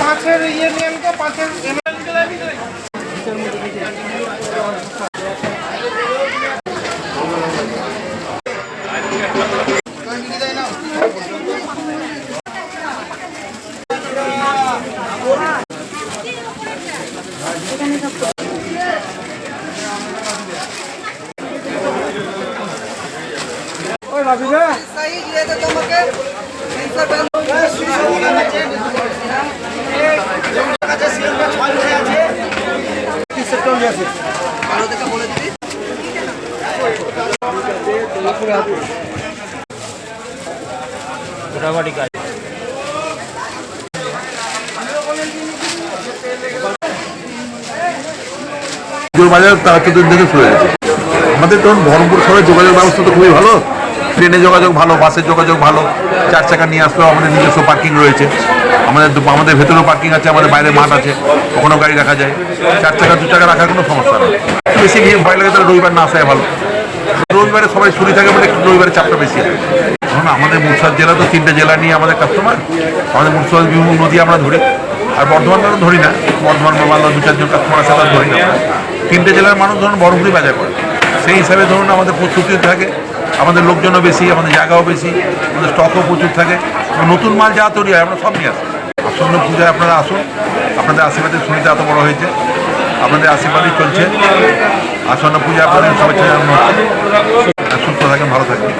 পাঁচের ইয়ে নিয়ে পাঁচের মোটামুটি বাজার তারা থেকে শুরু হয়েছে আমাদের ধরুন বহরমপুর শহরে যোগাযোগ ব্যবস্থা তো খুবই ভালো। ট্রেনে যোগাযোগ ভালো বাসের যোগাযোগ ভালো, চার চাকা নিয়ে আসলেও আমাদের নিজস্ব পার্কিং রয়েছে। আমাদের আমাদের ভেতরেও পার্কিং আছে, আমাদের বাইরে মাঠ আছে, ওখানেও গাড়ি রাখা যায়। চার চাকা, দু চাকা রাখার কোনো সমস্যা নেই। বেশি ভিড় ভয় লাগে তাহলে রবিবার না আসায় ভালো। রবিবারে সবাই ছুটি থাকে বলে রবিবারে চাপটা বেশি আছে। আমাদের মুর্শিদাবাদ জেলা তো তিনটে জেলা নিয়ে আমাদের কাস্টমার আমাদের মুর্শিদাবাদ বিভিন্ন নদী আমরা ধরি। আর বর্ধমান ধরি না। বর্ধমান বা মালদা দু, চারজন কাস্টমার আছে ধরি না। তিনটে জেলার মানুষ ধরুন বরফুরি বাজার করে। সেই হিসাবে ধরুন আমাদের প্রস্তুতি থাকে। আমাদের লোকজনও বেশি, আমাদের জায়গাও বেশি, আমাদের স্টকও প্রচুর থাকে। নতুন মাল যা তৈরি হয়, আমরা সব নিয়ে আসি। আসন্ন পূজায় আপনারা আসুন, আপনাদের আশীর্বাদে শুনিতে এত বড় হয়েছে। আপনাদের আশীর্বাদই চলছে। আসন্ন পূজা আপনাদের সবাই। সুস্থ থাকেন, ভালো থাকবেন